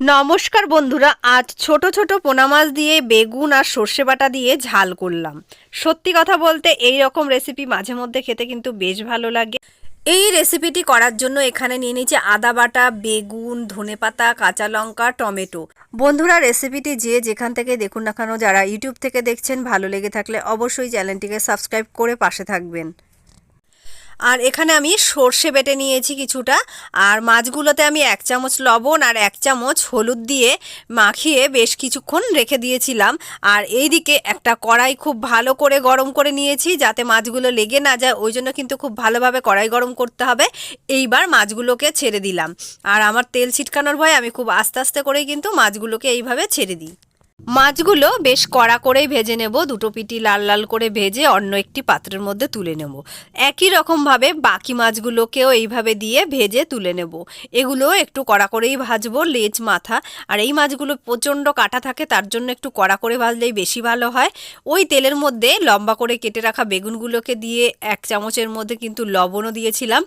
নমস্কার বন্ধুরা, আজ ছোট ছোট পোনা মাছ দিয়ে বেগুন আর সর্ষে বাটা দিয়ে ঝাল করলাম। সত্যি কথা বলতে এই রকম রেসিপি মাঝে মধ্যে খেতে কিন্তু বেশ ভালো লাগে। এই রেসিপিটি করার জন্য এখানে নিয়ে নিয়েছি আদা বাটা, বেগুন ধনেপাতা কাঁচা লঙ্কা, টমেটো। বন্ধুরা রেসিপিটি যে যেখান থেকে দেখুন না কেন, যারা ইউটিউব থেকে দেখছেন, ভালো লেগে থাকলে অবশ্যই চ্যানেলটিকে সাবস্ক্রাইব করে পাশে থাকবেন। আর এখানে আমি সর্ষে বেটে নিয়েছি কিছুটা, আর মাছগুলোতে আমি এক চামচ লবণ আর এক চামচ হলুদ দিয়ে মাখিয়ে বেশ কিছুক্ষণ রেখে দিয়েছিলাম। আর এইদিকে একটা কড়াই খুব ভালো করে গরম করে নিয়েছি যাতে মাছগুলো লেগে না যায়, ওই জন্য কিন্তু খুব ভালোভাবে কড়াই গরম করতে হবে। এইবার মাছগুলোকে ছেড়ে দিলাম। আর আমার তেল ছিটকানোর ভয় আমি খুব আস্তে আস্তে করেই কিন্তু মাছগুলোকে এইভাবে ছেড়ে দিই। মাছগুলো বেশ কড়া করেই ভেজে নেব। দুটো পিটি লাল লাল করে ভেজে অন্য একটি পাত্রের মধ্যে তুলে নেব। একই রকমভাবে বাকি মাছগুলোকেও এইভাবে দিয়ে ভেজে তুলে নেব। এগুলো একটু কড়া করেই ভাজবো, লেজ, মাথা। আর এই মাছগুলো প্রচণ্ড কাটা থাকে, তার জন্য একটু কড়া করে ভাজলেই বেশি ভালো হয়। ওই তেলের মধ্যে লম্বা করে কেটে রাখা বেগুনগুলোকে দিয়ে এক চামচের মধ্যে কিন্তু লবণও দিয়েছিলাম।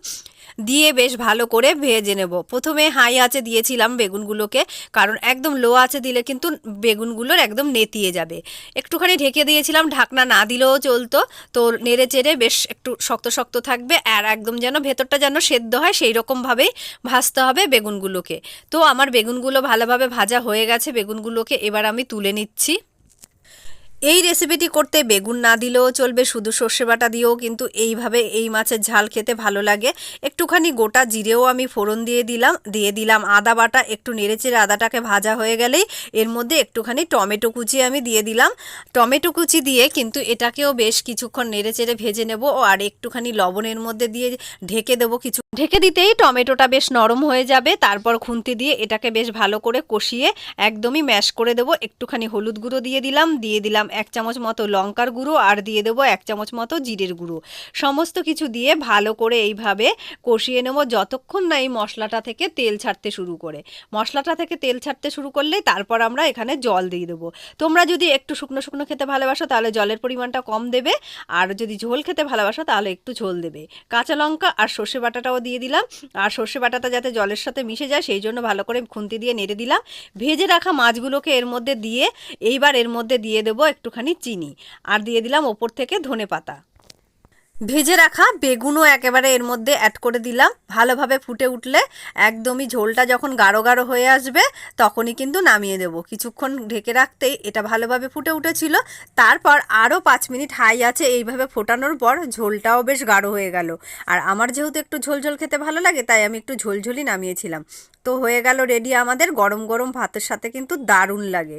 দিয়ে বেশ ভালো করে ভেজে নেব। প্রথমে হাই আঁচে দিয়েছিলাম বেগুনগুলোকে, কারণ একদম লো আঁচে দিলে কিন্তু বেগুনগুলোর একদম নেতিয়ে যাবে। একটুখানি ঢেকে দিয়েছিলাম, ঢাকনা না দিলেও চলতো, তো নেড়ে চেড়ে বেশ একটু শক্ত শক্ত থাকবে, আর একদম যেন ভেতরটা যেন সেদ্ধ হয় সেই রকমভাবেই ভাজতে হবে বেগুনগুলোকে। তো আমার বেগুনগুলো ভালোভাবে ভাজা হয়ে গেছে, বেগুনগুলোকে এবার আমি তুলে নিচ্ছি। এই রেসিপিটি করতে বেগুন না দিলেও চলবে, শুধু সর্ষে বাটা দিয়েও কিন্তু এইভাবে এই মাছের ঝাল খেতে ভালো লাগে। একটুখানি গোটা জিরেও আমি ফোড়ন দিয়ে দিলাম দিয়ে দিলাম আদা বাটা, একটু নেড়েচেড়ে আদাটাকে ভাজা হয়ে গেলেই এর মধ্যে একটুখানি টমেটো কুচি আমি দিয়ে দিলাম। টমেটো কুচি দিয়ে কিন্তু এটাকেও বেশ কিছুক্ষণ নেড়েচেড়ে ভেজে নেব আর একটুখানি লবণের মধ্যে দিয়ে ঢেকে দেবো কিছু। ঢেকে দিতেই টমেটোটা বেশ নরম হয়ে যাবে, তারপর খুন্তি দিয়ে এটাকে বেশ ভালো করে কষিয়ে একদমই ম্যাশ করে দেবো। একটুখানি হলুদ গুঁড়ো দিয়ে দিলাম দিয়ে দিলাম এক চামচ মতো লঙ্কার গুঁড়ো আর দিয়ে দেবো এক চামচ মতো জিরের গুঁড়ো। সমস্ত কিছু দিয়ে ভালো করে এইভাবে কষিয়ে নেব যতক্ষণ না এই মশলাটা থেকে তেল ছাড়তে শুরু করে। মশলাটা থেকে তেল ছাড়তে শুরু করলেই তারপর আমরা এখানে জল দিয়ে দেবো। তোমরা যদি একটু শুকনো শুকনো খেতে ভালোবাসো তাহলে জলের পরিমাণটা কম দেবে, আর যদি ঝোল খেতে ভালোবাসো তাহলে একটু ঝোল দেবে। কাঁচা লঙ্কা আর সর্ষে বাটাটাও দিয়ে দিলাম, আর সর্ষে বাটাটা যাতে জলের সাথে মিশে যায় সেই জন্য ভালো করে খুন্তি দিয়ে নেড়ে দিলাম। ভেজে রাখা মাছগুলোকে এর মধ্যে দিয়ে, এইবার এর মধ্যে দিয়ে দেবো একটুখানি চিনি আর দিয়ে দিলাম ওপর থেকে ধনে পাতা। ভেজে রাখা বেগুনও একেবারে এর মধ্যে অ্যাড করে দিলাম। ভালোভাবে ফুটে উঠলে একদমই ঝোলটা যখন গাঢ় গাঢ় হয়ে আসবে তখনই কিন্তু নামিয়ে দেব। কিছুক্ষণ ঢেকে রাখতেই এটা ভালোভাবে ফুটে উঠেছিল। তারপর আরও পাঁচ মিনিট হাই আছে এইভাবে ফোটানোর পর ঝোলটাও বেশ গাঢ় হয়ে গেল। আর আমার যেহেতু একটু ঝোল ঝোল খেতে ভালো লাগে, তাই আমি একটু ঝোলঝোলই নামিয়েছিলাম। তো হয়ে গেল রেডি আমাদের গরম গরম ভাতের সাথে কিন্তু দারুণ লাগে।